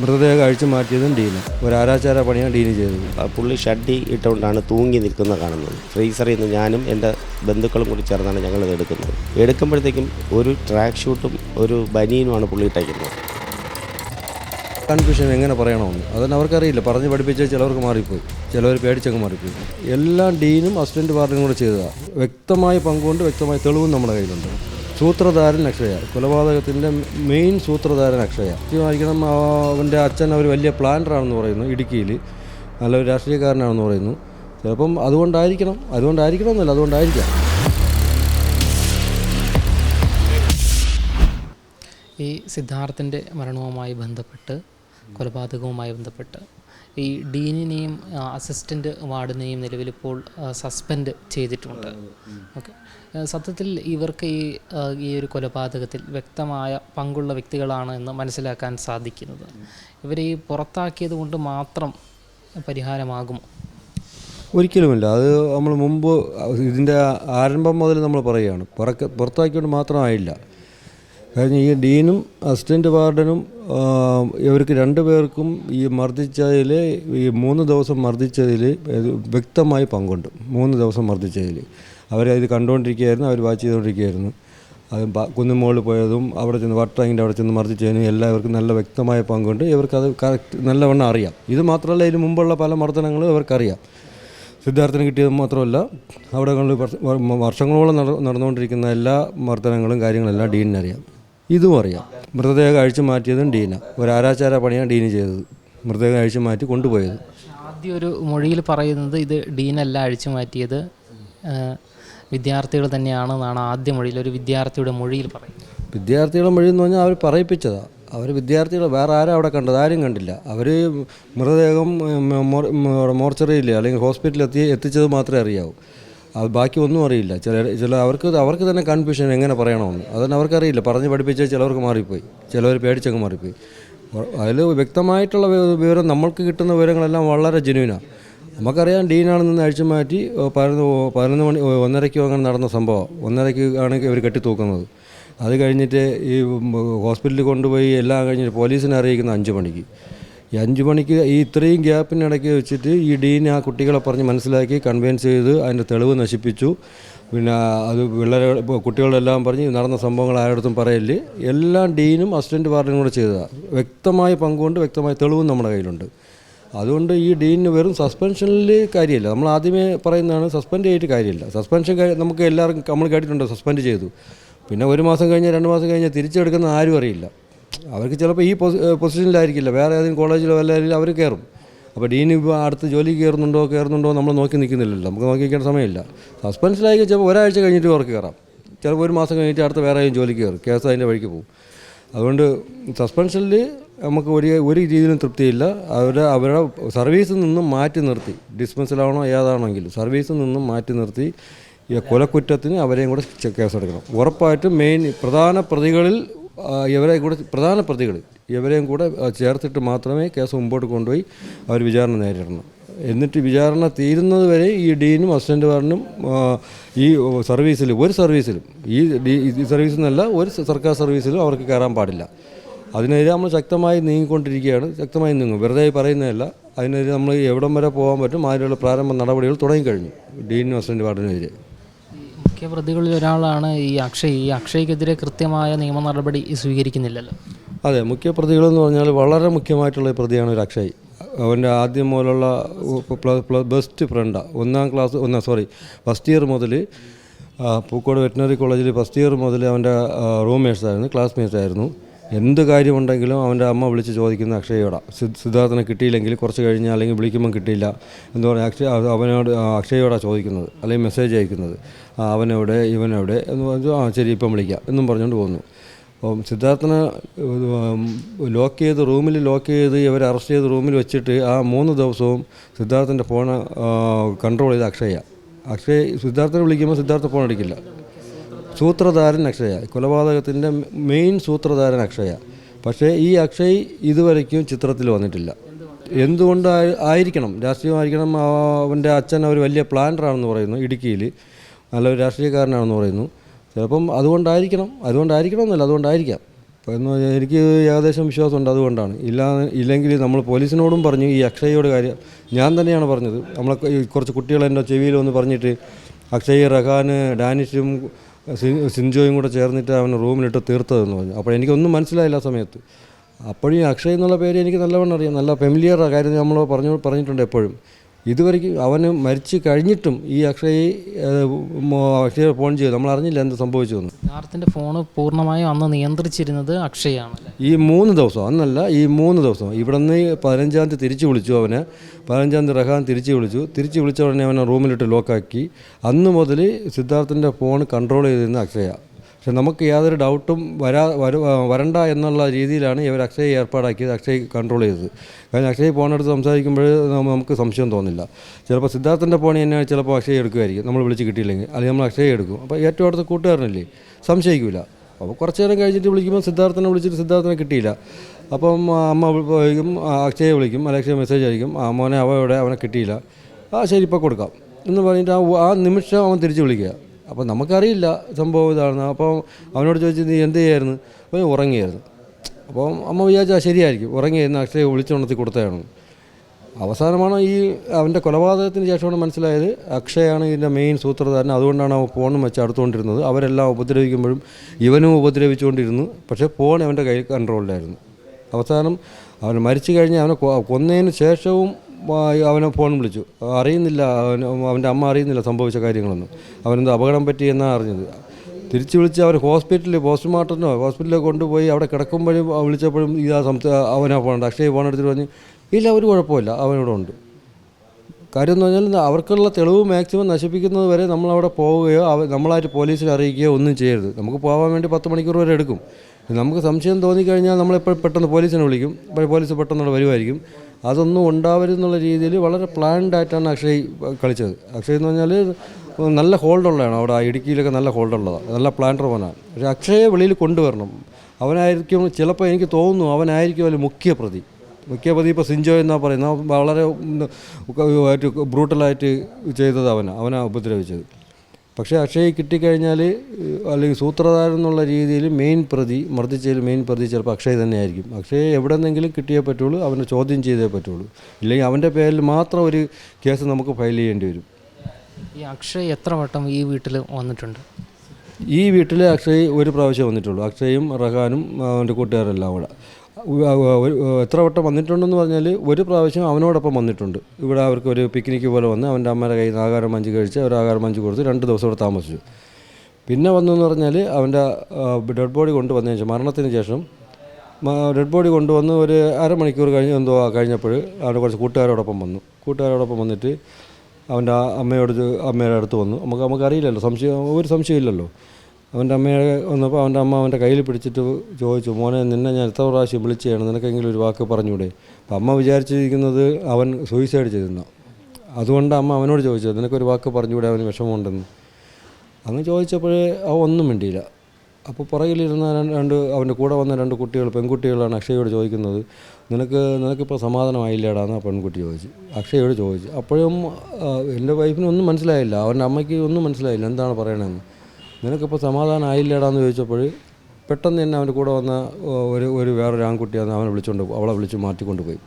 മൃതദേഹം അഴിച്ചു മാറ്റിയതും ഡീന്. ഒരു ആരാചാര പണിയാണ് ഡീന് ചെയ്തത്. ആ പുള്ളി ഷഡ്ഡി ഇട്ടുകൊണ്ടാണ് തൂങ്ങി നിൽക്കുന്നത് കാണുന്നത്. ഫ്രീസറിൽ നിന്ന് ഞാനും എന്റെ ബന്ധുക്കളും കൂടി ചേർന്നാണ് ഞങ്ങളിത് എടുക്കുന്നത്. എടുക്കുമ്പോഴത്തേക്കും ഒരു ട്രാക്ക് ഷൂട്ടും ഒരു ബനിയനുമാണ് പുള്ളി ഇട്ടേക്കുന്നത്. കൺഫ്യൂഷൻ എങ്ങനെ പറയണമെന്ന്. അതൊന്നും അവർക്കറിയില്ല. പറഞ്ഞ് പഠിപ്പിച്ച ചിലവർക്ക് മാറിപ്പോയി. ചിലവർ പേടിച്ചങ്ങ് മാറിപ്പോയി. എല്ലാം ഡീനും അസിസ്റ്റന്റ് പാർട്ടിയും കൂടെ ചെയ്തതാണ് വ്യക്തമായ പങ്കുകൊണ്ട് വ്യക്തമായ തെളിവും നമ്മുടെ കയ്യിലുണ്ട്. സൂത്രധാരൻ അക്ഷയ കൊലപാതകത്തിന്റെ മെയിൻ സൂത്രധാരൻ അക്ഷയ വായിക്കണം അവന്റെ അച്ഛൻ അവർ വലിയ പ്ലാനറാണെന്ന് പറയുന്നു ഇടുക്കിയിൽ നല്ലൊരു രാഷ്ട്രീയക്കാരനാണെന്ന് പറയുന്നു. ചിലപ്പം അതുകൊണ്ടായിരിക്കണം. അതുകൊണ്ടായിരിക്കണം എന്നല്ല അതുകൊണ്ടായിരിക്കാം. ഈ സിദ്ധാർത്ഥിന്റെ മരണവുമായി ബന്ധപ്പെട്ട് കൊലപാതകവുമായി ബന്ധപ്പെട്ട് ഈ ഡീനിനെയും അസിസ്റ്റന്റ് വാർഡിനെയും നിലവിലിപ്പോൾ സസ്പെൻഡ് ചെയ്തിട്ടുണ്ട്. ഓക്കെ. സത്യത്തിൽ ഇവർക്ക് ഈ ഈ ഒരു കൊലപാതകത്തിൽ വ്യക്തമായ പങ്കുള്ള വ്യക്തികളാണ് എന്ന് മനസ്സിലാക്കാൻ സാധിക്കുന്നത്. ഇവരെ ഈ പുറത്താക്കിയത് കൊണ്ട് മാത്രം പരിഹാരമാകുമോ? ഒരിക്കലുമില്ല. അത് നമ്മൾ മുമ്പ് ഇതിന്റെ ആരംഭം മുതൽ നമ്മൾ പറയുകയാണ്. പുറക്ക് പുറത്താക്കിയോണ്ട് മാത്രമായില്ല. കാരണം ഈ ഡീനും അസിസ്റ്റന്റ് വാർഡനും ഇവർക്ക് രണ്ടു പേർക്കും ഈ മർദ്ദിച്ചതിൽ ഈ മൂന്ന് ദിവസം മർദ്ദിച്ചതിൽ വ്യക്തമായി പങ്കുണ്ട്. മൂന്ന് ദിവസം മർദ്ദിച്ചതിൽ. അവരത് കണ്ടുകൊണ്ടിരിക്കുകയായിരുന്നു അവർ വാച്ച് ചെയ്തുകൊണ്ടിരിക്കുകയായിരുന്നു. അത് കുന്നുമുകളിൽ പോയതും അവിടെ ചെന്ന് വട്ടാങ്ങിന്റെ അവിടെ ചെന്ന് മർദ്ദിച്ചതിനും എല്ലാവർക്കും നല്ല വ്യക്തമായ പങ്കുണ്ട്. ഇവർക്കത് കറക്റ്റ് നല്ലവണ്ണം അറിയാം. ഇത് മാത്രമല്ല ഇതിന് മുമ്പുള്ള പല മർദ്ദനങ്ങളും ഇവർക്കറിയാം. സിദ്ധാർത്ഥന് കിട്ടിയത് മാത്രമല്ല അവിടെ വർഷങ്ങളോളം നട നടന്നുകൊണ്ടിരിക്കുന്ന എല്ലാ മർദ്ദനങ്ങളും കാര്യങ്ങളെല്ലാം ഡീനിനറിയാം. ഇതും അറിയാം. മൃതദേഹം അഴിച്ചു മാറ്റിയതും ഡീന. ഒരു ആരാചാര പണിയാണ് ഡീന് ചെയ്തത്. മൃതദേഹം അഴിച്ചു മാറ്റി കൊണ്ടുപോയത്. ആദ്യം ഒരു മൊഴിയിൽ പറയുന്നത് ഇത് ഡീനല്ല അഴിച്ചു മാറ്റിയത്. വിദ്യാർത്ഥികൾ തന്നെയാണെന്നാണ് ആദ്യ മൊഴിയിൽ ഒരു വിദ്യാർത്ഥിയുടെ മൊഴിയിൽ പറയുന്നത്. വിദ്യാർത്ഥികളുടെ മൊഴി എന്ന് പറഞ്ഞാൽ അവർ പറയിപ്പിച്ചതാണ് അവർ വിദ്യാർത്ഥികൾ വേറെ ആരും അവിടെ കണ്ടത്? ആരും കണ്ടില്ല. അവർ മൃതദേഹം മോർച്ചറിയില്ല? മോർച്ചറിയിൽ അല്ലെങ്കിൽ ഹോസ്പിറ്റലിൽ എത്തി എത്തിച്ചത് മാത്രമേ അറിയാവൂ. അത് ബാക്കി ഒന്നും അറിയില്ല. ചില ചില അവർക്ക് അവർക്ക് തന്നെ കൺഫ്യൂഷൻ എങ്ങനെ പറയണമെന്ന്. അതൊന്നും അവർക്കറിയില്ല പറഞ്ഞ് പഠിപ്പിച്ച ചിലവർക്ക് മാറിപ്പോയി. ചിലവർ പേടിച്ചങ്ങ് മാറിപ്പോയി. അതിൽ വ്യക്തമായിട്ടുള്ള വിവരം നമ്മൾക്ക് കിട്ടുന്ന വിവരങ്ങളെല്ലാം വളരെ ജെനുവിനാണ് നമുക്കറിയാം ഡീനാണെന്ന് അഴിച്ചു മാറ്റി പതിനൊന്ന് പതിനൊന്ന് മണി ഒന്നരയ്ക്കോ അങ്ങനെ നടന്ന സംഭവം. ഒന്നരയ്ക്ക് ആണ് ഇവർ കെട്ടിത്തൂക്കുന്നത്. അത് കഴിഞ്ഞിട്ട് ഈ ഹോസ്പിറ്റലിൽ കൊണ്ടുപോയി എല്ലാം കഴിഞ്ഞിട്ട് പോലീസിനെ അറിയിക്കുന്ന അഞ്ച് മണിക്ക്. ഈ അഞ്ച് മണിക്ക് ഈ ഇത്രയും ഗ്യാപ്പിനിടയ്ക്ക് വെച്ചിട്ട് ഈ ഡീൻ ആ കുട്ടികളെ പറഞ്ഞ് മനസ്സിലാക്കി കൺവിൻസ് ചെയ്ത് അതിന്റെ തെളിവ് നശിപ്പിച്ചു. പിന്നെ അത് ഇപ്പോൾ കുട്ടികളെല്ലാം പറഞ്ഞ് നടന്ന സംഭവങ്ങൾ ആരുടെടുത്തും പറയല്ലേ. എല്ലാം ഡീനും അസിസ്റ്റന്റ് വാർഡനും കൂടെ ചെയ്തതാണ് വ്യക്തമായ പങ്കുകൊണ്ട് വ്യക്തമായ തെളിവും നമ്മുടെ കയ്യിലുണ്ട്. അതുകൊണ്ട് ഈ ഡീനിന് വെറും സസ്പെൻഷനിൽ കാര്യമില്ല നമ്മൾ ആദ്യമേ പറയുന്നതാണ് സസ്പെൻഡ് ചെയ്തിട്ട് കാര്യമില്ല. സസ്പെൻഷൻ നമുക്ക് എല്ലാവർക്കും നമ്മൾ കേട്ടിട്ടുണ്ട് സസ്പെൻഡ് ചെയ്തു? പിന്നെ ഒരു മാസം കഴിഞ്ഞ് രണ്ട് മാസം കഴിഞ്ഞ് തിരിച്ചെടുക്കുന്ന ആരും അറിയില്ല. അവർക്ക് ചിലപ്പോൾ ഈ പൊസിഷനിലായിരിക്കില്ല. വേറെ ഏതെങ്കിലും കോളേജിലോ വല്ലതിലും അവർ കയറും. അപ്പോൾ ഡീൻ ഇപ്പോൾ അടുത്ത് ജോലി കയറുന്നുണ്ടോ കയറുന്നുണ്ടോ നമ്മൾ നോക്കി നിൽക്കുന്നില്ലല്ലോ നമുക്ക് നോക്കി നിൽക്കേണ്ട സമയമില്ല. സസ്പെൻസിലായി ചിലപ്പോൾ ഒരാഴ്ച കഴിഞ്ഞിട്ട് അവർക്ക് കയറാം. ചിലപ്പോൾ ഒരു മാസം കഴിഞ്ഞിട്ട് അടുത്ത വേറെ ഏതെങ്കിലും ജോലി കയറും. കേസ് അതിന്റെ വഴിക്ക് പോകും. അതുകൊണ്ട് സസ്പെൻഷനിൽ നമുക്ക് ഒരു ഒരു രീതിയിലും തൃപ്തിയില്ല. അവരുടെ അവരുടെ സർവീസിൽ നിന്നും മാറ്റി നിർത്തി. ഡിസ്പെൻസിലാണോ ഏതാണെങ്കിലും സർവീസിൽ നിന്നും മാറ്റി നിർത്തി ഈ കൊലക്കുറ്റത്തിന് അവരെയും കൂടെ കേസെടുക്കണം. ഉറപ്പായിട്ടും മെയിൻ പ്രധാന പ്രതികളിൽ ഇവരെ കൂടെ പ്രധാന പ്രതികൾ. ഇവരെയും കൂടെ ചേർത്തിട്ട് മാത്രമേ കേസ് മുമ്പോട്ട് കൊണ്ടുപോയി അവർ വിചാരണ നേരിടണം. എന്നിട്ട് വിചാരണ തീരുന്നത് വരെ ഈ ഡീനും അസിസ്റ്റന്റ് വാർഡിനും ഈ സർവീസിൽ ഒരു സർവീസിലും ഈ ഡി സർവീസിൽ നിന്നല്ല ഒരു സർക്കാർ സർവീസിലും അവർക്ക് കയറാൻ പാടില്ല. അതിനെതിരെ നമ്മൾ ശക്തമായി നീങ്ങിക്കൊണ്ടിരിക്കുകയാണ്. ശക്തമായി നീങ്ങും. വെറുതെ പറയുന്നതല്ല. അതിനെതിരെ നമ്മൾ എവിടം വരെ പോകാൻ പറ്റും. അതിനുള്ള പ്രാരംഭ നടപടികൾ തുടങ്ങിക്കഴിഞ്ഞു. ഡീനും അസിസ്റ്റന്റ് വാർഡിനെതിരെ. മുഖ്യ പ്രതികളിൽ ഒരാളാണ് ഈ അക്ഷയ്. ഈ അക്ഷയ്ക്കെതിരെ കൃത്യമായ നിയമ നടപടി സ്വീകരിക്കുന്നില്ലല്ലോ. അതെ മുഖ്യ പ്രതികളെന്ന് പറഞ്ഞാൽ വളരെ മുഖ്യമായിട്ടുള്ള പ്രതിയാണ് ഒരു അക്ഷയ്. അവന്റെ ആദ്യം മുതലുള്ള ബെസ്റ്റ് ഫ്രണ്ടാണ് ഒന്നാം ക്ലാസ് ഒന്നാം സോറി ഫസ്റ്റ് ഇയർ മുതൽ പൂക്കോട് വെറ്റിനറി കോളേജിൽ ഫസ്റ്റ് ഇയർ മുതൽ അവന്റെ റൂംമേറ്റ്സ് ആയിരുന്നു ക്ലാസ്മേറ്റ്സ് ആയിരുന്നു. എന്ത് കാര്യമുണ്ടെങ്കിലും അവന്റെ അമ്മ വിളിച്ച് ചോദിക്കുന്ന അക്ഷയോടാ. സിദ്ധാർത്ഥനെ കിട്ടിയില്ലെങ്കിൽ കുറച്ച് കഴിഞ്ഞാൽ അല്ലെങ്കിൽ വിളിക്കുമ്പോൾ കിട്ടിയില്ല എന്ന് പറഞ്ഞാൽ അക്ഷയ അവനോട് അക്ഷയോടാ ചോദിക്കുന്നത് അല്ലെങ്കിൽ മെസ്സേജ് അയക്കുന്നത്. അവനെവിടെ ഇവനെവിടെ എന്ന് പറഞ്ഞു ആ ശരി ഇപ്പം വിളിക്കാം എന്നും പറഞ്ഞുകൊണ്ട് പോകുന്നു അപ്പം സിദ്ധാർത്ഥനെ ലോക്ക് ചെയ്ത് റൂമിൽ ലോക്ക് ചെയ്ത് ഇവർ അറസ്റ്റ് ചെയ്ത് റൂമിൽ വെച്ചിട്ട് ആ മൂന്ന് ദിവസവും സിദ്ധാർത്ഥന്റെ ഫോൺ കൺട്രോൾ ചെയ്ത് അക്ഷയ. അക്ഷയ് സിദ്ധാർത്ഥനെ വിളിക്കുമ്പോൾ സിദ്ധാർത്ഥ ഫോൺ അടിക്കില്ല സൂത്രധാരൻ അക്ഷയ. കൊലപാതകത്തിന്റെ മെയിൻ സൂത്രധാരൻ അക്ഷയ. പക്ഷേ ഈ അക്ഷയ് ഇതുവരയ്ക്കും ചിത്രത്തിൽ വന്നിട്ടില്ല. എന്തുകൊണ്ട് ആയിരിക്കണം? രാഷ്ട്രീയമായിരിക്കണം. അവന്റെ അച്ഛൻ ഒരു വലിയ പ്ലാനറാണെന്ന് പറയുന്നു ഇടുക്കിയിൽ. നല്ലൊരു രാഷ്ട്രീയക്കാരനാണെന്ന് പറയുന്നു. ചിലപ്പം അതുകൊണ്ടായിരിക്കണം. അതുകൊണ്ടായിരിക്കണം എന്നല്ല അതുകൊണ്ടായിരിക്കാം. എന്ന് എനിക്ക് ഏകദേശം വിശ്വാസമുണ്ട് അതുകൊണ്ടാണ്. ഇല്ല ഇല്ലെങ്കിൽ നമ്മൾ പോലീസിനോടും പറഞ്ഞു ഈ അക്ഷയോട് കാര്യം. ഞാൻ തന്നെയാണ് പറഞ്ഞത്. നമ്മളെ കുറച്ച് കുട്ടികൾ എന്റെ ചെവിയിൽ വന്ന് പറഞ്ഞിട്ട് അക്ഷയ് റഹാൻ ഡാനിഷും സിൻജോയും കൂടെ ചേർന്നിട്ട് അവൻ റൂമിലിട്ട് തീർത്തതെന്ന് പറഞ്ഞു. അപ്പോൾ എനിക്കൊന്നും മനസ്സിലായില്ല ആ സമയത്ത്. അപ്പോഴും അക്ഷയ് എന്നുള്ള പേര് എനിക്ക് നല്ലവണ്ണം അറിയാം. നല്ല ഫെമിലിയർ കാര്യം നമ്മൾ പറഞ്ഞു പറഞ്ഞിട്ടുണ്ട് എപ്പോഴും. ഇതുവരെയ്ക്ക് അവന് മരിച്ചു കഴിഞ്ഞിട്ടും ഈ അക്ഷയ് അക്ഷയ ഫോൺ ചെയ്തു. നമ്മൾ അറിഞ്ഞില്ല എന്ത് സംഭവിച്ചതെന്ന്. സിദ്ധാർത്ഥിന്റെ ഫോൺ പൂർണമായും അന്ന് നിയന്ത്രിച്ചിരുന്നത് അക്ഷയാണ് ഈ മൂന്ന് ദിവസം അന്നല്ല ഈ മൂന്ന് ദിവസം. ഇവിടെ നിന്ന് പതിനഞ്ചാം തീയതി തിരിച്ചു വിളിച്ചു അവന്. പതിനഞ്ചാം തീയതി റഹാൻ തിരിച്ചു വിളിച്ചു. തിരിച്ചു വിളിച്ച ഉടനെ അവനെ റൂമിലിട്ട് ലോക്കാക്കി. അന്ന് മുതൽ സിദ്ധാർത്ഥിന്റെ ഫോൺ കൺട്രോൾ ചെയ്തിരുന്ന അക്ഷയ. പക്ഷെ നമുക്ക് യാതൊരു ഡൗട്ടും വരാ വര- വരണ്ട എന്നുള്ള രീതിയിലാണ് ഇവർ അക്ഷയ് ഏർപ്പാടാക്കിയത് അക്ഷയ് കൺട്രോൾ ചെയ്തത്. കാരണം അക്ഷയ് ഫോണെടുത്ത് സംസാരിക്കുമ്പോൾ നമുക്ക് സംശയം തോന്നില്ല. ചിലപ്പോൾ സിദ്ധാർത്ഥന്റെ ഫോണിൽ തന്നെ ചിലപ്പോൾ അക്ഷയ് എടുക്കുമായിരിക്കും. നമ്മൾ വിളിച്ച് കിട്ടിയില്ലെങ്കിൽ. അല്ലെങ്കിൽ നമ്മൾ അക്ഷയ് എടുക്കും. അപ്പോൾ ഏറ്റവും അടുത്ത കൂട്ടുകാരനല്ലേ? സംശയിക്കില്ല അപ്പോൾ കുറച്ച് നേരം കഴിഞ്ഞിട്ട് വിളിക്കുമ്പോൾ സിദ്ധാർത്ഥനെ വിളിച്ചിട്ട് സിദ്ധാർത്ഥനെ കിട്ടിയില്ല. അപ്പം അമ്മ വിളിക്കും അക്ഷയെ വിളിക്കും. അല്ലെങ്കിൽ അക്ഷയ മെസ്സേജ് അയക്കും. ആ മോനെ അവ ഇവിടെ അവനെ കിട്ടിയില്ല. ആ ശരി ഇപ്പോൾ കൊടുക്കാം. എന്ന് പറഞ്ഞിട്ട് ആ നിമിഷം അവൻ തിരിച്ച് വിളിക്കുക. അപ്പോൾ നമുക്കറിയില്ല സംഭവം ഇതാണ് അപ്പോൾ അവനോട് ചോദിച്ചു നീ എന്ത് ചെയ്യായിരുന്നു? അപ്പോൾ ഉറങ്ങിയായിരുന്നു. അപ്പോൾ അമ്മ വിചാരിച്ചാൽ ശരിയായിരിക്കും. ഉറങ്ങിയായിരുന്നു. അക്ഷയെ വിളിച്ചുണർത്തി കൊടുത്തതാണ്. അവസാനമാണ് ഈ അവന്റെ കൊലപാതകത്തിന് ശേഷമാണ് മനസ്സിലായത് അക്ഷയാണ് ഇതിന്റെ മെയിൻ സൂത്രധാരൻ. അതുകൊണ്ടാണ് അവൻ ഫോണും വെച്ച് അടുത്തുകൊണ്ടിരുന്നത്. അവരെല്ലാം ഉപദ്രവിക്കുമ്പോഴും ഇവനും ഉപദ്രവിച്ചുകൊണ്ടിരുന്നു. പക്ഷേ ഫോൺ അവന്റെ കയ്യിൽ കൺട്രോളിലായിരുന്നു അവസാനം അവൻ മരിച്ചു കഴിഞ്ഞ് അവനെ കൊന്നതിന് ശേഷവും അവനെ ഫോൺ വിളിച്ചു. അറിയുന്നില്ല അവൻ അവന്റെ അമ്മ അറിയുന്നില്ല സംഭവിച്ച കാര്യങ്ങളൊന്നും. അവനെന്തോ അപകടം പറ്റിയെന്നാണ് അറിഞ്ഞത്. തിരിച്ചു വിളിച്ച് അവർ ഹോസ്പിറ്റലിൽ പോസ്റ്റ്മോർട്ടത്തിനോ ഹോസ്പിറ്റലിൽ കൊണ്ടുപോയി അവിടെ കിടക്കുമ്പോഴും വിളിച്ചപ്പോഴും ഇതാ സംസാ അവനാ ഫോൺ അക്ഷയ ഫോൺ എടുത്തിട്ട് പറഞ്ഞു ഇല്ല ഒരു കുഴപ്പമില്ല അവനോട് ഉണ്ട്. കാര്യം എന്ന് പറഞ്ഞാൽ അവർക്കുള്ള തെളിവ് മാക്സിമം നശിപ്പിക്കുന്നത് വരെ നമ്മളവിടെ പോവുകയോ അവ നമ്മളായിട്ട് പോലീസിൽ അറിയിക്കുകയോ ഒന്നും ചെയ്യരുത്. നമുക്ക് പോകാൻ വേണ്ടി പത്ത് മണിക്കൂർ വരെ എടുക്കും. നമുക്ക് സംശയം തോന്നിക്കഴിഞ്ഞാൽ നമ്മളെപ്പോൾ പെട്ടെന്ന് പോലീസിനെ വിളിക്കും. പോലീസ് പെട്ടെന്ന് അവിടെ വരുമായിരിക്കും. അതൊന്നും ഉണ്ടാവരുന്നുള്ള രീതിയിൽ വളരെ പ്ലാൻഡ് ആയിട്ടാണ് അക്ഷയ് കളിച്ചത്. അക്ഷയ് എന്ന് പറഞ്ഞാൽ നല്ല ഹോൾഡുള്ളതാണ് അവിടെ ഇടുക്കിയിലൊക്കെ നല്ല ഹോൾഡുള്ളതാണ് നല്ല പ്ലാൻഡർ പോനാണ് പക്ഷേ അക്ഷയെ വെളിയിൽ കൊണ്ടുവരണം. അവനായിരിക്കും ചിലപ്പോൾ എനിക്ക് തോന്നുന്നു അവനായിരിക്കും അതിൽ മുഖ്യ പ്രതി. മുഖ്യപ്രതി ഇപ്പോൾ സിഞ്ചോ എന്നാ പറയുന്നത്. വളരെ ബ്രൂട്ടലായിട്ട് ചെയ്തത് അവനാണ് അവനാണ് ഉപദ്രവിച്ചത്. പക്ഷേ അക്ഷയ് കിട്ടിക്കഴിഞ്ഞാൽ അല്ലെങ്കിൽ സൂത്രധാരൻ എന്നുള്ള രീതിയിൽ മെയിൻ പ്രതി മർദ്ദിച്ചതിൽ മെയിൻ പ്രതി ചിലപ്പോൾ അക്ഷയ് തന്നെയായിരിക്കും. അക്ഷയ് എവിടെ നിന്നെങ്കിലും കിട്ടിയേ പറ്റുള്ളൂ അവനെ ചോദ്യം ചെയ്തേ പറ്റുള്ളൂ. ഇല്ലെങ്കിൽ അവന്റെ പേരിൽ മാത്രം ഒരു കേസ് നമുക്ക് ഫയൽ ചെയ്യേണ്ടി വരും. ഈ അക്ഷയ് എത്ര വട്ടം ഈ വീട്ടിൽ വന്നിട്ടുണ്ട്? ഈ വീട്ടിൽ അക്ഷയ് ഒരു പ്രാവശ്യം വന്നിട്ടുള്ളൂ. അക്ഷയും റഹാനും അവന്റെ കൂട്ടുകാരെല്ലാം ഒരു- എത്ര വട്ടം വന്നിട്ടുണ്ടെന്ന് പറഞ്ഞാൽ ഒരു പ്രാവശ്യം അവനോടൊപ്പം വന്നിട്ടുണ്ട്. ഇവിടെ അവർക്ക് ഒരു പിക്നിക്ക് പോലെ വന്ന് അവന്റെ അമ്മയുടെ കയ്യിൽ നിന്ന് ആഹാരം മഞ്ച് കഴിച്ച് അവർ ആഹാരം മഞ്ച് കൊടുത്ത് രണ്ട് ദിവസം ഇവിടെ താമസിച്ചു. പിന്നെ വന്നെന്ന് പറഞ്ഞാൽ അവന്റെ ഡെഡ് ബോഡി കൊണ്ടുവന്നതിന് ശേഷം മരണത്തിന് ശേഷം ഡെഡ് ബോഡി കൊണ്ടുവന്ന് ഒരു അരമണിക്കൂർ കഴിഞ്ഞ് എന്തോ കഴിഞ്ഞപ്പോൾ അവിടെ കുറച്ച് കൂട്ടുകാരോടൊപ്പം വന്നു. കൂട്ടുകാരോടൊപ്പം വന്നിട്ട് അവന്റെ അമ്മയോട് അമ്മയുടെ അടുത്ത് വന്നു. നമുക്ക് നമുക്കറിയില്ലല്ലോ സംശയം ഒരു സംശയമില്ലല്ലോ. അവന്റെ അമ്മയെ വന്നപ്പോൾ അവന്റെ അമ്മ അവന്റെ കയ്യിൽ പിടിച്ചിട്ട് ചോദിച്ചു മോനെ നിന്നെ ഞാൻ എത്ര പ്രാവശ്യം വിളിച്ചതാണ്? നിനക്കെങ്കിലും ഒരു വാക്ക് പറഞ്ഞൂടെ അപ്പം അമ്മ വിചാരിച്ചിരിക്കുന്നത് അവൻ സൂയിസൈഡ് ചെയ്തിരുന്നു. അതുകൊണ്ട് അമ്മ അവനോട് ചോദിച്ചത് നിനക്കൊരു വാക്ക് പറഞ്ഞുകൂടെ? അവന് വിഷമമുണ്ടെന്ന്. അങ്ങ് ചോദിച്ചപ്പോഴേ അവ ഒന്നും മിണ്ടിയില്ല. അപ്പോൾ പുറകിലിരുന്ന രണ്ട് അവന്റെ കൂടെ വന്ന രണ്ട് കുട്ടികൾ പെൺകുട്ടികളാണ് അക്ഷയോട് ചോദിക്കുന്നത് നിനക്ക് നിനക്കിപ്പോൾ സമാധാനമായില്ലേടാന്ന് ആ പെൺകുട്ടി ചോദിച്ചു. അക്ഷയോട് ചോദിച്ചു. അപ്പോഴും എന്റെ വൈഫിനൊന്നും മനസ്സിലായില്ല. അവന്റെ അമ്മയ്ക്ക് ഒന്നും മനസ്സിലായില്ല. എന്താണ് പറയണതെന്ന്. നിനക്കിപ്പോൾ സമാധാനം ആയില്ലേടാന്ന് ചോദിച്ചപ്പോൾ പെട്ടെന്ന് തന്നെ അവന്റെ കൂടെ വന്ന ഒരു ഒരു വേറൊരു ആൺകുട്ടിയാണ് അവനെ വിളിച്ചുകൊണ്ട് അവളെ വിളിച്ച് മാറ്റിക്കൊണ്ട് പോയി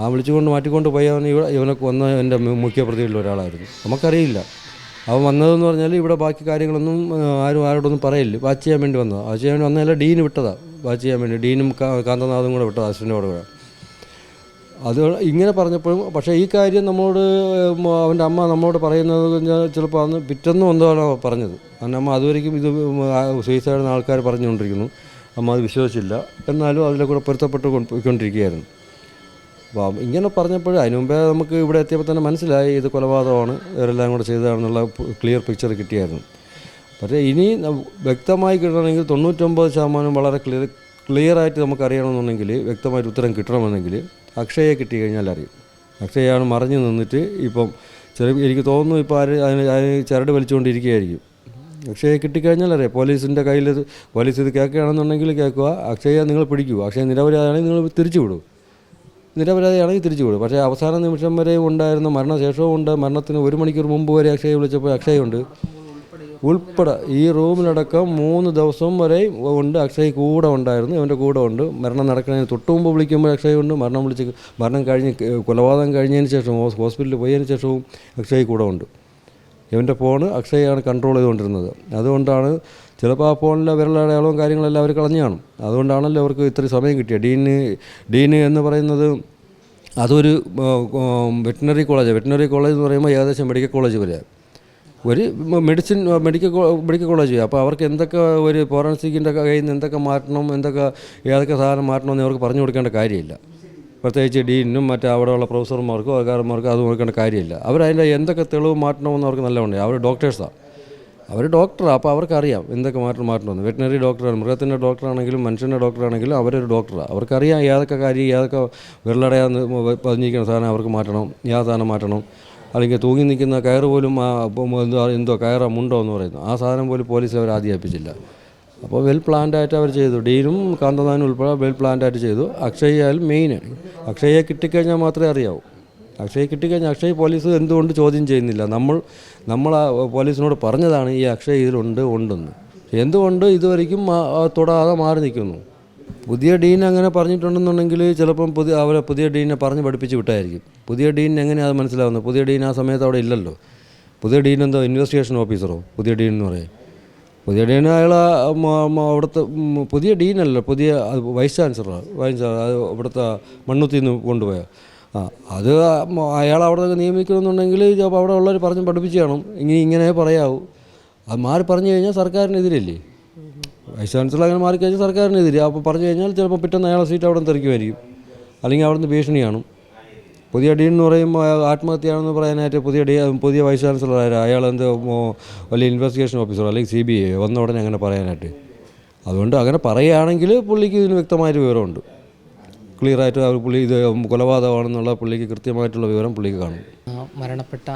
ആ വിളിച്ചുകൊണ്ട് മാറ്റിക്കൊണ്ട് പോയി അവൻ ഇവിടെ ഇവനെ വന്ന എന്റെ മുഖ്യപ്രതികളിൽ ഒരാളായിരുന്നു. നമുക്കറിയില്ല. അവൻ വന്നതെന്ന് പറഞ്ഞാൽ ഇവിടെ ബാക്കി കാര്യങ്ങളൊന്നും ആരും ആരോടൊന്നും പറയില്ല. വാച്ച് ചെയ്യാൻ വേണ്ടി വന്നതാണ് വാച്ച് ചെയ്യാൻ വേണ്ടി വന്നതല്ല ഡീന് വിട്ടതാണ് വാച്ച് ചെയ്യാൻ വേണ്ടി ഡീനും കാന്തനാഥും കൂടെ വിട്ടതാ അസിസ്റ്റന്റ് കൂടെ അത് ഇങ്ങനെ പറഞ്ഞപ്പോഴും പക്ഷേ ഈ കാര്യം നമ്മളോട് അവന്റെ അമ്മ നമ്മളോട് പറയുന്നത് ചിലപ്പോൾ അന്ന് പിറ്റെന്ന് വന്നതാണ് പറഞ്ഞത്. അവന്റെ അമ്മ അതുവരെയും ഇത് സൂയിസൈഡ് ആൾക്കാർ പറഞ്ഞുകൊണ്ടിരിക്കുന്നു. അമ്മ അത് വിശ്വസിച്ചില്ല. എന്നാലും അതിലെ കൂടെ പൊരുത്തപ്പെട്ട് കൊണ്ട് പോയിക്കൊണ്ടിരിക്കുകയായിരുന്നു. അപ്പം ഇങ്ങനെ പറഞ്ഞപ്പോൾ അതിന് മുമ്പേ നമുക്ക് ഇവിടെ എത്തിയപ്പോൾ തന്നെ മനസ്സിലായി ഇത് കൊലപാതകമാണ് ഇവരെല്ലാം കൂടെ ചെയ്തതാണെന്നുള്ള ക്ലിയർ പിക്ചർ കിട്ടിയായിരുന്നു. പക്ഷേ ഇനി വ്യക്തമായി കിട്ടണമെങ്കിൽ തൊണ്ണൂറ്റൊമ്പത് ശതമാനം വളരെ ക്ലിയർ ക്ലിയറായിട്ട് നമുക്ക് അറിയണമെന്നുണ്ടെങ്കിൽ വ്യക്തമായിട്ട് ഉത്തരം കിട്ടണമെന്നുണ്ടെങ്കിൽ അക്ഷയെ കിട്ടി കഴിഞ്ഞാൽ അറിയും. അക്ഷയാണ് മറിഞ്ഞു നിന്നിട്ട് ഇപ്പം ചെറിയ എനിക്ക് തോന്നുന്നു ഇപ്പോൾ ആര് അതിന് അതിന് ചരട് വലിച്ചുകൊണ്ടിരിക്കുകയായിരിക്കും. അക്ഷയെ കിട്ടിക്കഴിഞ്ഞാൽ അറിയാം. പോലീസിന്റെ കയ്യിൽ പോലീസ് ഇത് കേൾക്കുകയാണെന്നുണ്ടെങ്കിൽ കേൾക്കുക. അക്ഷയെ നിങ്ങൾ പിടിക്കുക അക്ഷയ നിരപരാധിയാണെങ്കിൽ നിങ്ങൾ തിരിച്ചു വിടും നിരപരാധിയാണെങ്കിൽ തിരിച്ചു വിടും പക്ഷേ അവസാന നിമിഷം വരെ ഉണ്ടായിരുന്ന മരണശേഷവും ഉണ്ട്. മരണത്തിന് ഒരു മണിക്കൂർ മുമ്പ് വരെ അക്ഷയെ വിളിച്ചപ്പോൾ അക്ഷയുണ്ട് ഉൾപ്പെടെ ഈ റൂമിലടക്കം മൂന്ന് ദിവസം വരെ ഉണ്ട്. അക്ഷയ് കൂടെ ഉണ്ടായിരുന്നു. ഇവന്റെ കൂടെ ഉണ്ട്. മരണം നടക്കുന്നതിന് തൊട്ട് മുമ്പ് വിളിക്കുമ്പോൾ അക്ഷയ് ഉണ്ട്. മരണം വിളിച്ച് മരണം കഴിഞ്ഞ് കൊലപാതകം കഴിഞ്ഞതിന് ശേഷം ഹോസ്പിറ്റലിൽ പോയതിന് ശേഷവും അക്ഷയ് കൂടെ ഉണ്ട്. ഇവന്റെ ഫോണ് അക്ഷയാണ് കൺട്രോൾ ചെയ്തുകൊണ്ടിരുന്നത്. അതുകൊണ്ടാണ് ചിലപ്പോൾ ആ ഫോണിലെ വിരലടയാളവും കാര്യങ്ങളെല്ലാം അവർ കളഞ്ഞു കാണും. അതുകൊണ്ടാണല്ലോ അവർക്ക് ഇത്രയും സമയം കിട്ടിയത്. ഡീന് ഡീന് എന്ന് പറയുന്നത് അതൊരു വെറ്റിനറി കോളേജ്. വെറ്റിനറി കോളേജ് എന്ന് പറയുമ്പോൾ ഏകദേശം മെഡിക്കൽ കോളേജ് പോലെയാണ് ഒരു മെഡിസിൻ മെഡിക്കൽ മെഡിക്കൽ കോളേജ് അപ്പോൾ അവർക്ക് എന്തൊക്കെ ഒരു ഫോറൻസിക്കിന്റെ കയ്യിൽ നിന്ന് എന്തൊക്കെ മാറ്റണം എന്തൊക്കെ ഏതൊക്കെ സാധനം മാറ്റണമെന്ന് അവർക്ക് പറഞ്ഞു കൊടുക്കേണ്ട കാര്യമില്ല. പ്രത്യേകിച്ച് ഡീനും മറ്റേ അവിടെയുള്ള പ്രൊഫസർമാർക്കും അധികാരന്മാർക്കോ അത് നോക്കേണ്ട കാര്യമില്ല. അവരതിന്റെ എന്തൊക്കെ തെളിവ് മാറ്റണമെന്ന് അവർക്ക് നല്ലതുണ്ട് അവർ ഡോക്ടേഴ്സാണ് അവർ ഡോക്ടറാണ് അപ്പോൾ അവർക്കറിയാം എന്തൊക്കെ മാറ്റം മാറ്റണമെന്ന് വെറ്റിനറി ഡോക്ടറാണ് മൃഗത്തിന്റെ ഡോക്ടറാണെങ്കിലും മനുഷ്യന്റെ ഡോക്ടറാണെങ്കിലും അവരൊരു ഡോക്ടറാണ് അവർക്കറിയാം ഏതൊക്കെ കാര്യം ഏതൊക്കെ വിരലടയാന്ന് പതിഞ്ഞിരിക്കുന്ന സാധനം അവർക്ക് മാറ്റണം ഏത് സാധനം മാറ്റണം. അല്ലെങ്കിൽ തൂങ്ങി നിൽക്കുന്ന കയർ പോലും ആ എന്തോ എന്തോ കയറ മുണ്ടോ എന്ന് പറയുന്നു. ആ സാധനം പോലും പോലീസ് അവർ ആദ്യപ്പിച്ചില്ല അപ്പോൾ വെൽ പ്ലാൻഡായിട്ട് അവർ ചെയ്തു. ഡീനും കാന്തനാനും ഉൾപ്പെടെ വെൽ പ്ലാൻഡായിട്ട് ചെയ്തു. അക്ഷയ് ആയാലും മെയിൻ. അക്ഷയെ കിട്ടിക്കഴിഞ്ഞാൽ മാത്രമേ അറിയാവൂ. അക്ഷയ് കിട്ടിക്കഴിഞ്ഞാൽ അക്ഷയ് പോലീസ് എന്തുകൊണ്ട് ചോദ്യം ചെയ്യുന്നില്ല? നമ്മൾ നമ്മൾ ആ പോലീസിനോട് പറഞ്ഞതാണ് ഈ അക്ഷയ് ഇതിലുണ്ട് ഉണ്ടെന്ന്. എന്തുകൊണ്ട് ഇതുവരെയ്ക്കും തൊടാതെ മാറി നിൽക്കുന്നു? പുതിയ ഡീൻ അങ്ങനെ പറഞ്ഞിട്ടുണ്ടെന്നുണ്ടെങ്കിൽ ചിലപ്പം പുതിയ അവരെ പുതിയ ഡീനെ പറഞ്ഞ് പഠിപ്പിച്ച് വിട്ടായിരിക്കും. പുതിയ ഡീൻ എങ്ങനെയാണ് അത് മനസ്സിലാവുന്നത്? പുതിയ ഡീൻ ആ സമയത്ത് അവിടെ ഇല്ലല്ലോ. പുതിയ ഡീൻ എന്തോ? ഇൻവെസ്റ്റിഗേഷൻ ഓഫീസറോ പുതിയ ഡീൻ എന്ന് പറയും. പുതിയ ഡീൻ അയാൾ അവിടുത്തെ പുതിയ ഡീനല്ല പുതിയ വൈസ് ചാൻസലറാണ് വൈസ് ചാൻസലർ അത് ഇവിടുത്തെ മണ്ണുത്തിൽ നിന്ന് കൊണ്ടുപോയ. ആ അത് അയാൾ അവിടെ നിയമിക്കണമെന്നുണ്ടെങ്കിൽ അവിടെ ഉള്ളവർ പറഞ്ഞ് പഠിപ്പിച്ച് കാണും. ഇങ്ങനെ ഇങ്ങനെ പറയാവൂ. അത് മാറി പറഞ്ഞു കഴിഞ്ഞാൽ സർക്കാരിനെതിരല്ലേ? വൈസ് ചാൻസലർ അങ്ങനെ മാറിക്കഴിഞ്ഞാൽ സർക്കാരിനെതിരെ. അപ്പോൾ പറഞ്ഞു കഴിഞ്ഞാൽ ചിലപ്പോൾ പിറ്റേന്ന് അയാളെ സീറ്റ് അവിടെ തെറിക്കുമായിരിക്കും. അല്ലെങ്കിൽ അവിടെ നിന്ന് ഭീഷണിയാണ്. പുതിയ ഡീൻ എന്ന് പറയുമ്പോൾ ആത്മഹത്യയാണെന്ന് പറയാനായിട്ട് പുതിയ ഡി പുതിയ വൈസ് ചാൻസലർ അയാൾ എന്ത് വലിയ ഇൻവെസ്റ്റിഗേഷൻ ഓഫീസർ അല്ലെങ്കിൽ സി ബി ഐ വന്ന ഉടനെ അങ്ങനെ പറയാനായിട്ട്. അതുകൊണ്ട് അങ്ങനെ പറയുകയാണെങ്കിൽ പുള്ളിക്ക് ഇതിന് വ്യക്തമായൊരു വിവരമുണ്ട്. ക്ലിയറായിട്ട് അവർ പുള്ളി ഇത് കൊലപാതകമാണെന്നുള്ള പുള്ളിക്ക് കൃത്യമായിട്ടുള്ള വിവരം പുള്ളിക്ക് കാണും. മരണപ്പെട്ട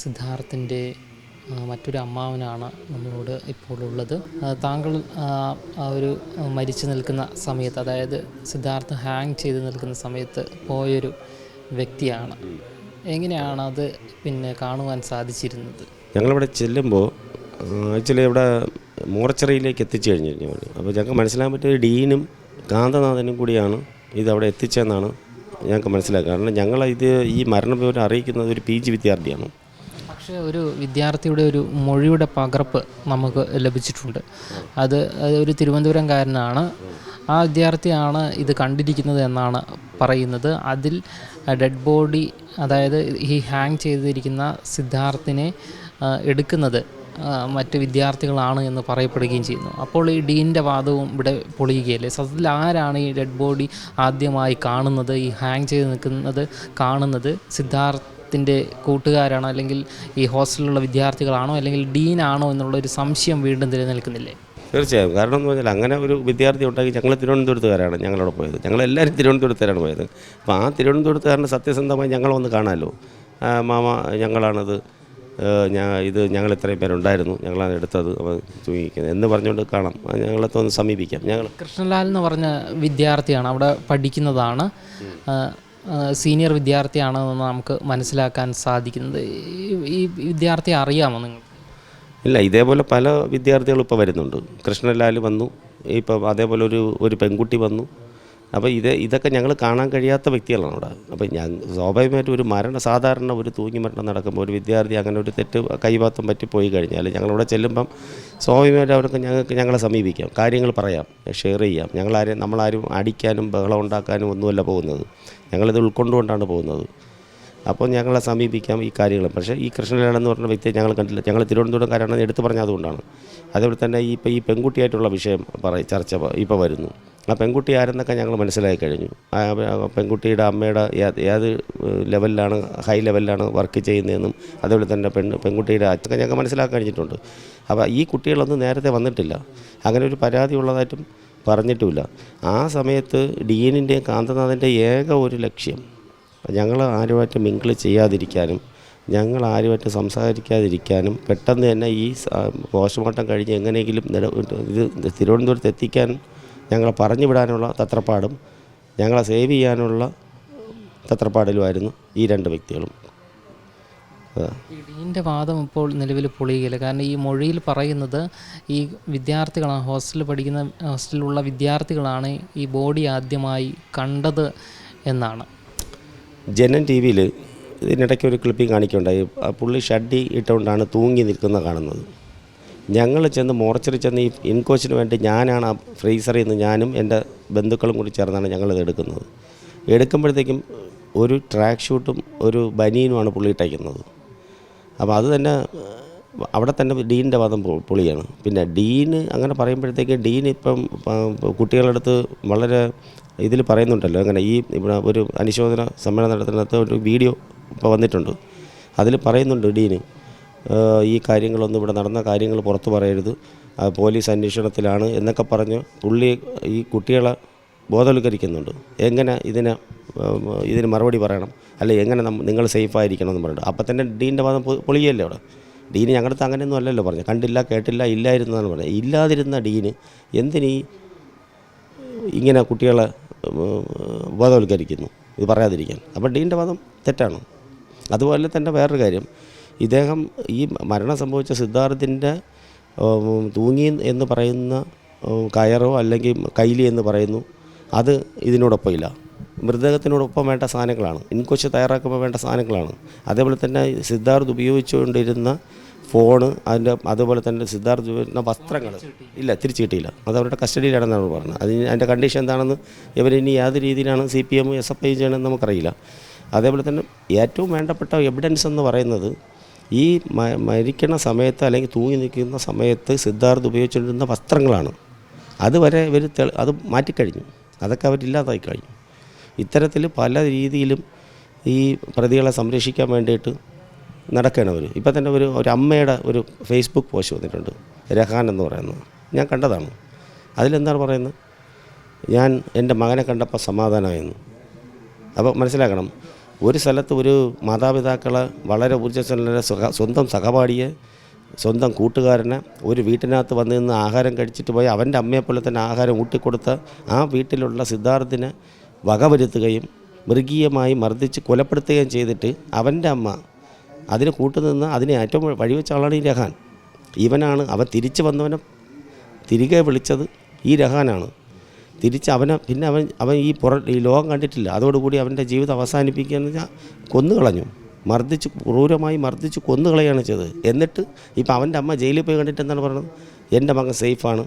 സിദ്ധാർത്ഥിന്റെ മറ്റൊരു അമ്മാവനാണ് നമ്മളോട് ഇപ്പോൾ ഉള്ളത് താങ്കൾ ആ, ആ ഒരു മരിച്ചു നിൽക്കുന്ന സമയത്ത് അതായത് സിദ്ധാർത്ഥ ഹാങ് ചെയ്ത് നിൽക്കുന്ന സമയത്ത് പോയൊരു വ്യക്തിയാണ്. എങ്ങനെയാണ് അത് പിന്നെ കാണുവാൻ സാധിച്ചിരുന്നത്? ഞങ്ങളിവിടെ ചെല്ലുമ്പോൾ ആക്ച്വലി ഇവിടെ മോർച്ചറിയിലേക്ക് എത്തിച്ചു കഴിഞ്ഞു ഞങ്ങൾ. അപ്പോൾ ഞങ്ങൾക്ക് മനസ്സിലാൻ പറ്റിയ ഡീനും കാന്തനാഥനും കൂടിയാണ് ഇത് അവിടെ എത്തിച്ചതെന്നാണ് ഞങ്ങൾക്ക് മനസ്സിലാക്കുക കാരണം ഞങ്ങൾ ഇത് ഈ മരണവിവരം അറിയിക്കുന്നത് ഒരു പി ജി വിദ്യാർത്ഥിയാണ്. പക്ഷേ ഒരു വിദ്യാർത്ഥിയുടെ ഒരു മൊഴിയുടെ പകർപ്പ് നമുക്ക് ലഭിച്ചിട്ടുണ്ട്. അത് ഒരു തിരുവനന്തപുരംകാരനാണ് ആ വിദ്യാർത്ഥിയാണ് ഇത് കണ്ടിരിക്കുന്നത് എന്നാണ് പറയുന്നത്. അതിൽ ഡെഡ് ബോഡി അതായത് ഈ ഹാങ് ചെയ്തിരിക്കുന്ന സിദ്ധാർത്ഥിനെ എടുക്കുന്നത് മറ്റ് വിദ്യാർത്ഥികളാണ് എന്ന് പറയപ്പെടുകയും ചെയ്യുന്നു. അപ്പോൾ ഈ ഡീന്റെ വാദവും ഇവിടെ പൊളിയുകയല്ലേ? സത്യത്തിൽ ആരാണ് ഈ ഡെഡ് ബോഡി ആദ്യമായി കാണുന്നത് ഈ ഹാങ് ചെയ്ത് നിൽക്കുന്നത് കാണുന്നത് സിദ്ധാർത്ഥിന്റെ കൂട്ടുകാരാണോ അല്ലെങ്കിൽ ഈ ഹോസ്റ്റലിലുള്ള വിദ്യാർത്ഥികളാണോ അല്ലെങ്കിൽ ഡീനാണോ എന്നുള്ള ഒരു സംശയം വീണ്ടും നിലനിൽക്കുന്നില്ലേ? തീർച്ചയായും. കാരണം എന്ന് പറഞ്ഞാൽ അങ്ങനെ ഒരു വിദ്യാർത്ഥി ഉണ്ടാക്കി ഞങ്ങൾ തിരുവനന്തപുരത്തുകാരാണ് ഞങ്ങളവിടെ പോയത്. ഞങ്ങളെല്ലാവരും തിരുവനന്തപുരത്തുകാരാണ് പോയത്. അപ്പോൾ ആ തിരുവനന്തപുരത്തുകാരനെ സത്യസന്ധമായി ഞങ്ങളൊന്ന് കാണാമല്ലോ. മാമ ഞങ്ങളാണത്. ഞാൻ ഇത് ഞങ്ങൾ ഇത്രയും പേരുണ്ടായിരുന്നു. ഞങ്ങളാണ് എടുത്തത്. ചോദിക്കുന്നത് എന്ന് പറഞ്ഞുകൊണ്ട് കാണാം. ഞങ്ങളത്തെ ഒന്ന് സമീപിക്കാം. ഞങ്ങൾ കൃഷ്ണലാൽ എന്ന് പറഞ്ഞ വിദ്യാർത്ഥിയാണ് അവിടെ പഠിക്കുന്നതാണ്. സീനിയർ വിദ്യാർത്ഥിയാണെന്ന് നമുക്ക് മനസ്സിലാക്കാൻ സാധിക്കുന്നത്. ഈ- വിദ്യാർത്ഥി അറിയാമോ നിങ്ങൾ ഇല്ല ഇതേപോലെ പല വിദ്യാർത്ഥികളും ഇപ്പോൾ വരുന്നുണ്ട്. കൃഷ്ണലാൽ വന്നു. ഇപ്പോൾ അതേപോലെ ഒരു ഒരു പെൺകുട്ടി വന്നു. അപ്പോൾ ഇത് ഇതൊക്കെ ഞങ്ങൾ കാണാൻ കഴിയാത്ത വ്യക്തികളാണ് അവിടെ. അപ്പോൾ ഞാൻ സ്വാഭാവികമായിട്ടും ഒരു മരണം സാധാരണ ഒരു തൂങ്ങി മരണം നടക്കുമ്പോൾ ഒരു വിദ്യാർത്ഥി അങ്ങനെ ഒരു തെറ്റ് കൈവാത്തം പറ്റിപ്പോയി കഴിഞ്ഞാൽ ഞങ്ങളിവിടെ ചെല്ലുമ്പം സ്വാഭാവികമായിട്ടും അവർക്ക് ഞങ്ങൾക്ക് ഞങ്ങളെ സമീപിക്കാം. കാര്യങ്ങൾ പറയാം ഷെയർ ചെയ്യാം. ഞങ്ങളാരും നമ്മളാരും അടിക്കാനും ബഹളം ഉണ്ടാക്കാനും ഒന്നുമല്ല പോകുന്നത്. ഞങ്ങളിത് ഉൾക്കൊണ്ടുകൊണ്ടാണ് പോകുന്നത്. അപ്പോൾ ഞങ്ങളെ സമീപിക്കാം ഈ കാര്യങ്ങൾ. പക്ഷേ ഈ കൃഷ്ണലാലെന്ന് പറഞ്ഞ വ്യക്തിയെ ഞങ്ങൾ കണ്ടില്ല. ഞങ്ങൾ തിരുവനന്തപുരംകാരാണെന്ന് എടുത്തു പറഞ്ഞതുകൊണ്ടാണ് അതേപോലെ തന്നെ ഈ ഇപ്പോൾ ഈ പെൺകുട്ടിയായിട്ടുള്ള വിഷയം പറ ചർച്ച ഇപ്പോൾ വരുന്നു. ആ പെൺകുട്ടി ആരെന്നൊക്കെ ഞങ്ങൾ മനസ്സിലാക്കി കഴിഞ്ഞു. ആ പെൺകുട്ടിയുടെ അമ്മയുടെ ഏത് ലെവലിലാണ് ഹൈ ലെവലിലാണ് വർക്ക് ചെയ്യുന്നതെന്നും അതേപോലെ തന്നെ പെൺ പെൺകുട്ടിയുടെ അച്ഛനൊക്കെ ഞങ്ങൾക്ക് മനസ്സിലാക്കി കഴിഞ്ഞിട്ടുണ്ട്. അപ്പോൾ ഈ കുട്ടികളൊന്നും നേരത്തെ വന്നിട്ടില്ല. അങ്ങനെ ഒരു പരാതി ഉള്ളതായിട്ടും പറഞ്ഞിട്ടുമില്ല. ആ സമയത്ത് ഡീനിന്റെയും കാന്തനാഥന്റെ ഏക ഒരു ലക്ഷ്യം ഞങ്ങൾ ആരുമായിട്ട് മിങ്കിൾ ചെയ്യാതിരിക്കാനും ഞങ്ങൾ ആരുമായിട്ട് സംസാരിക്കാതിരിക്കാനും പെട്ടെന്ന് തന്നെ ഈ പോസ്റ്റ്മോർട്ടം കഴിഞ്ഞ് എങ്ങനെയെങ്കിലും ഇത് തിരുവനന്തപുരത്ത് എത്തിക്കാൻ ഞങ്ങളെ പറഞ്ഞു വിടാനുള്ള തത്രപ്പാടും ഞങ്ങളെ സേവ് ചെയ്യാനുള്ള തത്രപ്പാടിലുമായിരുന്നു ഈ രണ്ട് വ്യക്തികളും. ഡീന്റെ വാദം ഇപ്പോൾ നിലവിൽ പൊളിയുകയില്ല. കാരണം ഈ മൊഴിയിൽ പറയുന്നത് ഈ വിദ്യാർത്ഥികളാണ് ഹോസ്റ്റലിൽ പഠിക്കുന്ന ഹോസ്റ്റലിലുള്ള വിദ്യാർത്ഥികളാണ് ഈ ബോഡി ആദ്യമായി കണ്ടത് എന്നാണ്. ജനൻ ടി വിയിൽ ഇതിനിടയ്ക്ക് ഒരു ക്ലിപ്പിംഗ് കാണിക്കുകയുണ്ടായി പുള്ളി ഷഡ്ഡി ഇട്ടുകൊണ്ടാണ് തൂങ്ങി നിൽക്കുന്നത് കാണുന്നത്. ഞങ്ങൾ ചെന്ന് മോർച്ചറി ചെന്ന് ഈ ഇൻകോച്ചിന് വേണ്ടി ഞാനാണ് ആ ഫ്രീസറിൽ നിന്ന് ഞാനും എന്റെ ബന്ധുക്കളും കൂടി ചേർന്നാണ് ഞങ്ങളിത് എടുക്കുന്നത്. എടുക്കുമ്പോഴത്തേക്കും ഒരു ട്രാക്ക് ഷൂട്ടും ഒരു ബനിയനുമാണ് പുള്ളി ഇട്ടയ്ക്കുന്നത് അപ്പോൾ അത് തന്നെ അവിടെ തന്നെ ഡീനിന്റെ വാദം പുളിയാണ് പിന്നെ ഡീന് അങ്ങനെ പറയുമ്പോഴത്തേക്ക് ഡീൻ ഇപ്പം കുട്ടികളുടെ അടുത്ത് വളരെ ഇതിൽ പറയുന്നുണ്ടല്ലോ അങ്ങനെ ഈ ഇവിടെ ഒരു അനുശോചന സമ്മേളനം നടത്തുന്നത് ഒരു വീഡിയോ ഇപ്പോൾ വന്നിട്ടുണ്ട്. അതിൽ പറയുന്നുണ്ട് ഡീന് ഈ കാര്യങ്ങളൊന്നും ഇവിടെ നടന്ന കാര്യങ്ങൾ പുറത്തു പറയരുത് പോലീസ് അന്വേഷണത്തിലാണ് എന്നൊക്കെ പറഞ്ഞ് പുള്ളി ഈ കുട്ടികളെ ബോധവൽക്കരിക്കുന്നുണ്ട്. എങ്ങനെ ഇതിനെ ഇതിന് മറുപടി പറയണം അല്ലെ എങ്ങനെ നിങ്ങൾ സേഫ് ആയിരിക്കണം എന്ന് പറഞ്ഞിട്ട്. അപ്പം തന്നെ ഡീന്റെ വാദം പൊളിയല്ലേ അവിടെ. ഡീന് ഞങ്ങളുടെ അങ്ങനെയൊന്നും അല്ലല്ലോ പറഞ്ഞു കണ്ടില്ല കേട്ടില്ല ഇല്ലായിരുന്നാണ് പറഞ്ഞത്. ഇല്ലാതിരുന്ന ഡീന് എന്തിനീ ഇങ്ങനെ കുട്ടികളെ ബോധവൽക്കരിക്കുന്നു. ഇത് പറയാതിരിക്കാൻ. അപ്പോൾ ഡീന്റെ വാദം തെറ്റാണ്. അതുപോലെ തന്നെ വേറൊരു കാര്യം. ഇദ്ദേഹം ഈ മരണം സംഭവിച്ച സിദ്ധാർത്ഥിന്റെ തൂങ്ങി എന്ന് പറയുന്ന കയറോ അല്ലെങ്കിൽ കൈലി എന്ന് പറയുന്നു അത് ഇതിനോടൊപ്പം ഇല്ല മൃതദേഹത്തിനോടൊപ്പം വേണ്ട സാധനങ്ങളാണ്. ഇൻകൊച്ച് തയ്യാറാക്കുമ്പോൾ വേണ്ട സാധനങ്ങളാണ്. അതേപോലെ തന്നെ സിദ്ധാർത്ഥ് ഉപയോഗിച്ചുകൊണ്ടിരുന്ന ഫോണ് അതിന്റെ അതുപോലെ തന്നെ സിദ്ധാർത്ഥ് ഉപയോഗിക്കുന്ന വസ്ത്രങ്ങൾ ഇല്ല തിരിച്ചു കിട്ടിയില്ല അത് അവരുടെ കസ്റ്റഡിയിലാണെന്നാണ് പറഞ്ഞത്. അതിന് അതിന്റെ കണ്ടീഷൻ എന്താണെന്ന് ഇവരിനി യാതൊരു രീതിയിലാണ് C P M S F I ചെയ്യണമെന്ന് നമുക്കറിയില്ല. അതേപോലെ തന്നെ ഏറ്റവും വേണ്ടപ്പെട്ട എവിഡൻസ് എന്ന് പറയുന്നത് ഈ മരിക്കണ സമയത്ത് അല്ലെങ്കിൽ തൂങ്ങി നിൽക്കുന്ന സമയത്ത് സിദ്ധാർത്ഥ് ഉപയോഗിച്ചുകൊണ്ടിരുന്ന വസ്ത്രങ്ങളാണ്. അതുവരെ ഇവർ തെളി അത് മാറ്റിക്കഴിഞ്ഞു. അതൊക്കെ അവരില്ലാതായി കഴിഞ്ഞു ഇത്തരത്തിൽ പല രീതിയിലും ഈ പ്രതികളെ സംരക്ഷിക്കാൻ വേണ്ടിയിട്ട് നടക്കുകയാണ് അവർ ഇപ്പം തന്നെ ഒരു ഒരു അമ്മയുടെ ഒരു ഫേസ്ബുക്ക് പോസ്റ്റ് വന്നിട്ടുണ്ട്. രഹാൻ എന്ന് പറയുന്നത് ഞാൻ കണ്ടതാണ്. അതിലെന്താണ് പറയുന്നത്? ഞാൻ എന്റെ മകനെ കണ്ടപ്പോൾ സമാധാനമായിരുന്നു. അപ്പോൾ മനസ്സിലാക്കണം ഒരു സ്ഥലത്ത് ഒരു മാതാപിതാക്കളെ വളരെ ഊർജസ്വലരെ സ്വന്തം സഹപാഠിയെ സ്വന്തം കൂട്ടുകാരനെ ഒരു വീട്ടിനകത്ത് വന്ന് നിന്ന് ആഹാരം കഴിച്ചിട്ട് പോയി അവന്റെ അമ്മയെപ്പോലെ തന്നെ ആഹാരം ഊട്ടിക്കൊടുത്ത ആ വീട്ടിലുള്ള സിദ്ധാർത്ഥിനെ വകവരുത്തുകയും മൃഗീയമായി മർദ്ദിച്ച് കൊലപ്പെടുത്തുകയും ചെയ്തിട്ട് അവന്റെ അമ്മ അതിന് കൂട്ടുനിന്ന് അതിനെ ഏറ്റവും വഴിവെച്ച ആളാണ് ഈ രഹാൻ. ഇവനാണ് അവൻ തിരിച്ചു വന്നവനെ തിരികെ വിളിച്ചത് ഈ രഹാനാണ്. തിരിച്ച് അവനെ പിന്നെ അവൻ അവൻ ഈ പുറ ഈ ലോകം കണ്ടിട്ടില്ല. അതോടുകൂടി അവന്റെ ജീവിതം അവസാനിപ്പിക്കുക എന്ന് വെച്ചാൽ കൊന്നുകളഞ്ഞു മർദ്ദിച്ച് ക്രൂരമായി മർദ്ദിച്ച് കൊന്നുകളയാണ് ചെയ്തത്. എന്നിട്ട് ഇപ്പം അവന്റെ അമ്മ ജയിലിൽ പോയി കണ്ടിട്ട് എന്താണ് പറയുന്നത് എന്റെ മകൻ സേഫാണ്.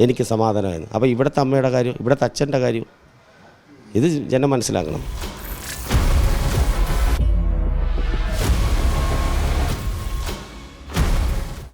എനിക്ക് സമാധാനമായിരുന്നു. അപ്പോൾ ഇവിടുത്തെ അമ്മയുടെ കാര്യം ഇവിടുത്തെ അച്ഛന്റെ കാര്യം ഇത് ജനം മനസ്സിലാക്കണം.